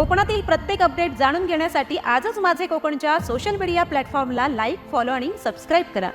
कोकणातील प्रत्येक अपडेट जाणून घेण्यासाठी आजच माझे कोकणच्या सोशल मीडिया प्लॅटफॉर्मला लाईक फॉलो आणि सबस्क्राईब करा.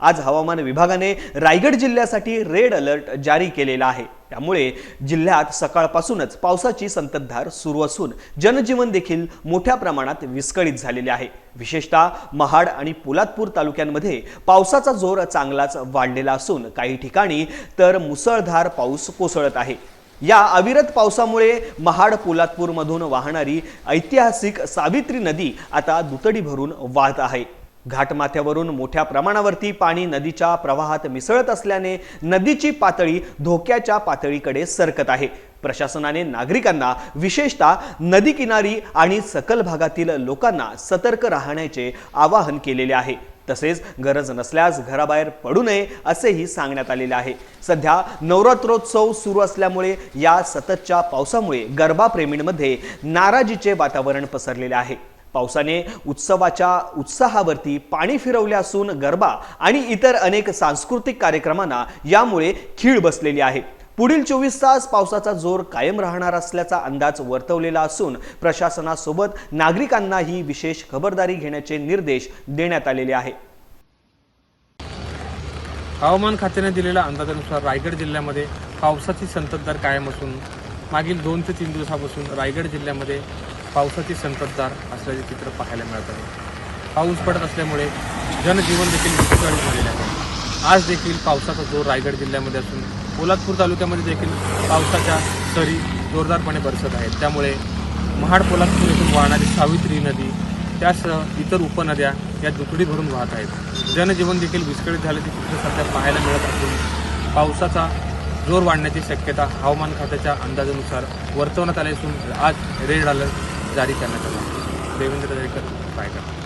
आज हवामान विभागाने रायगड जिल्ह्यासाठी रेड अलर्ट जारी केलेला आहे. त्यामुळे जिल्ह्यात सकाळपासूनच पावसाची संततधार सुरू असून जनजीवन देखील मोठ्या प्रमाणात विस्कळीत झालेले आहे. विशेषतः महाड आणि पोलादपूर तालुक्यांमध्ये पावसाचा जोर चांगलाच वाढलेला असून काही ठिकाणी तर मुसळधार पाऊस कोसळत आहे. या अविरत पावसामुळे महाड पोलादपूरमधून वाहणारी ऐतिहासिक सावित्री नदी आता दुतडी भरून वाहत आहे. घाटमाथ्यावरून मोठ्या प्रमाणावरती पाणी नदीच्या प्रवाहात मिसळत असल्याने नदीची पातळी धोक्याच्या पातळीकडे सरकत आहे. प्रशासनाने नागरिकांना विशेषतः नदी किनारी आणि सकल भागातील लोकांना सतर्क राहण्याचे आवाहन केलेले आहे. तसेच गरज नसल्यास घराबाहेर पडू नये असेही सांगण्यात आलेले आहे. सध्या नवरात्रोत्सव सुरू असल्यामुळे या सततच्या पावसामुळे गरबाप्रेमींमध्ये नाराजीचे वातावरण पसरलेले आहे. पावसाने उत्सवाच्या उत्साहावरती पाणी फिरवले असून गरबा आणि इतर अनेक सांस्कृतिक कार्यक्रमांना यामुळे खीळ बसलेली आहे. पुढील चोवीस तास पावसाचा जोर कायम राहणार असल्याचा अंदाज वर्तवलेला असून प्रशासनासोबत नागरिकांनाही विशेष खबरदारी घेण्याचे निर्देश देण्यात आलेले आहे. हवामान खात्याने दिलेल्या अंदाजानुसार रायगड जिल्ह्यामध्ये पावसाची संततधार कायम असून मागील दोन ते तीन दिवसापासून रायगड जिल्ह्यामध्ये पावसाची संततधार असल्याचे चित्र पाहायला मिळत आहे. पाऊस पडत असल्यामुळे जनजीवन देखील विस्कळीत झालेले आहे. आज देखील पावसाचा जोर रायगड जिल्ह्यामध्ये असून पोलादपूर तालुक्यामध्ये देखील पावसाच्या सरी जोरदारपणे बरसत आहेत. त्यामुळे महाड पोलादपूर येथून वाहणारी सावित्री नदी त्यासह इतर उपनद्या या दुकडी भरून वाहत आहेत. जनजीवन देखील विस्कळीत झाल्याचे चित्र सध्या पाहायला मिळत असून पावसाचा जोर वाढण्याची शक्यता हवामान खात्याच्या अंदाजानुसार वर्तवण्यात आली असून आज रेड अलर्ट जारी करण्यात आला. देवेंद्र दरेकर रायगड